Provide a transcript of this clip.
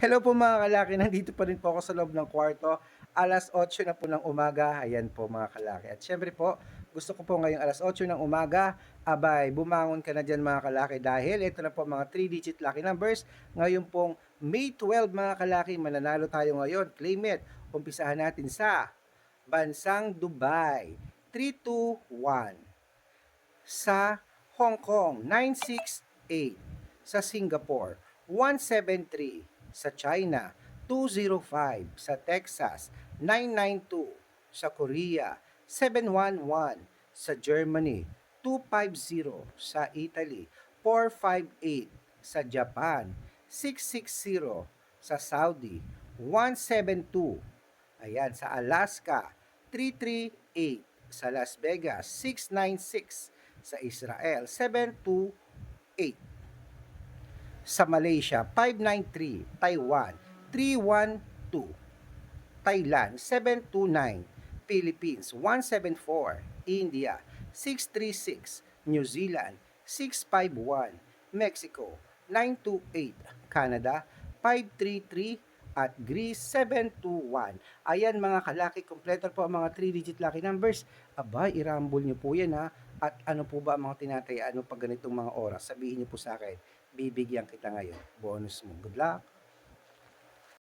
Hello po mga kalaki, nandito pa rin po ako sa loob ng kwarto. Alas 8 na po ng umaga, ayan po mga kalaki. At syempre po, gusto ko po ngayong alas 8 ng umaga, abay, bumangon ka na dyan mga kalaki dahil ito na po mga 3-digit lucky numbers. Ngayon pong May 12 mga kalaki, mananalo tayo ngayon. Claim it. Umpisahan natin sa Bansang Dubai, 321. Sa Hong Kong, 968. Sa Singapore, 173. Sa China, 205. Sa Texas, 992. Sa Korea, 711. Sa Germany, 250. Sa Italy, 458. Sa Japan, 660. Sa Saudi, 172. Ayan, sa Alaska, 338. Sa Las Vegas, 696. Sa Israel, 728. Sa Malaysia, 593. Taiwan, 312. Thailand, 729. Philippines, 174. India, 636. New Zealand, 651. Mexico, 928. Canada, 533 at Greece 721. Ayan mga kalaki, kompleto po ang mga 3-digit lucky numbers. Abay, irambol nyo po yan ha. At ano po ba ang mga tinatayaan mo pag ganitong mga oras? Sabihin nyo po sa akin, bibigyan kita ngayon. Bonus mo. Good luck!